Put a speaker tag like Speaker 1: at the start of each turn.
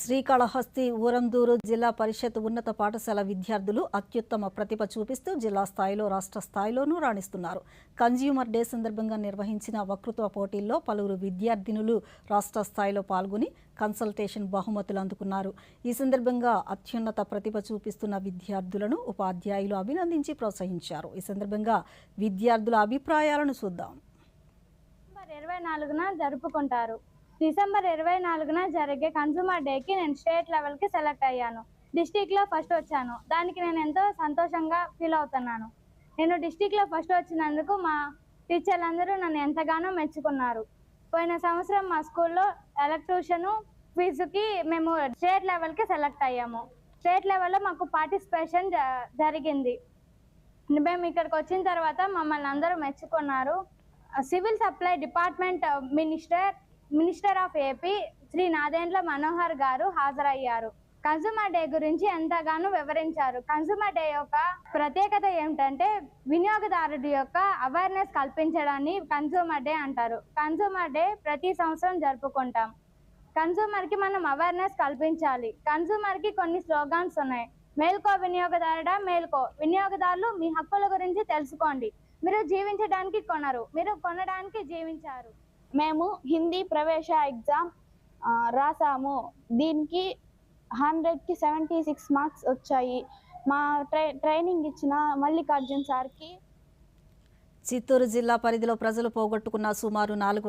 Speaker 1: శ్రీకాళహస్తి ఊరందూరు జిల్లా పరిషత్ ఉన్నత పాఠశాల విద్యార్థులు అత్యుత్తమ ప్రతిభ చూపిస్తూ జిల్లా స్థాయిలో రాష్ట్ర స్థాయిలోనూ రాణిస్తున్నారు. కన్జ్యూమర్ డే సందర్భంగా నిర్వహించిన వక్తృత్వ పోటీల్లో పలువురు విద్యార్థినులు రాష్ట్ర స్థాయిలో పాల్గొని కన్సల్టేషన్ బహుమతులు అందుకున్నారు. ఈ సందర్భంగా అత్యున్నత ప్రతిభ చూపిస్తున్న విద్యార్థులను ఉపాధ్యాయులు అభినందించి ప్రోత్సహించారు. ఈ సందర్భంగా విద్యార్థుల అభిప్రాయాలను చూద్దాం.
Speaker 2: ఇరవై నాలుగున జరుపుకుంటారు. డిసెంబర్ ఇరవై నాలుగున జరిగే కన్సూమర్ డేకి నేను స్టేట్ లెవెల్కి సెలెక్ట్ అయ్యాను. డిస్టిక్లో ఫస్ట్ వచ్చాను. దానికి నేను ఎంతో సంతోషంగా ఫీల్ అవుతున్నాను. నేను డిస్టిక్లో ఫస్ట్ వచ్చినందుకు మా టీచర్లందరూ నన్ను ఎంతగానో మెచ్చుకున్నారు. పోయిన సంవత్సరం మా స్కూల్లో ఎలక్ట్రీషను ఫీజుకి మేము స్టేట్ లెవెల్కి సెలెక్ట్ అయ్యాము. స్టేట్ లెవెల్లో మాకు పార్టిసిపేషన్ జ- జరిగింది. మేము ఇక్కడికి వచ్చిన తర్వాత మమ్మల్ని అందరూ మెచ్చుకున్నారు. Civil supply department minister minister of AP Shri Nadendla Manohar గారు హాజరయ్యారు. కన్సూమర్ డే గురించి ఎంతగానో వివరించారు. కన్సూమర్ డే యొక్క ప్రత్యేకత ఏమిటంటే వినియోగదారుడి యొక్క అవేర్నెస్ కల్పించడాన్ని కన్సూమర్ డే అంటారు. కన్సూమర్ డే ప్రతి సంవత్సరం జరుపుకుంటాం. కన్సూమర్కి మనం అవేర్నెస్ కల్పించాలి. కన్సూమర్కి కొన్ని స్లోగాన్స్ ఉన్నాయి. మేల్కో వినియోగదారుడా? మేల్కో. వినియోగదారులు మీ హక్కుల గురించి తెలుసుకోండి. మీరు జీవించడానికి కొనరు. మీరు కొనడానికి జీవించారు.
Speaker 3: మేము హిందీ ప్రవేశ ఎగ్జామ్ రాసాము. దీనికి హండ్రెడ్కి సెవెంటీ సిక్స్ మార్క్స్ వచ్చాయి. మా ట్రై ట్రైనింగ్ ఇచ్చిన మల్లికార్జున్ సార్కి
Speaker 1: చిత్తూరు జిల్లా పరిధిలో ప్రజలు పోగొట్టుకున్న సుమారు నాలుగు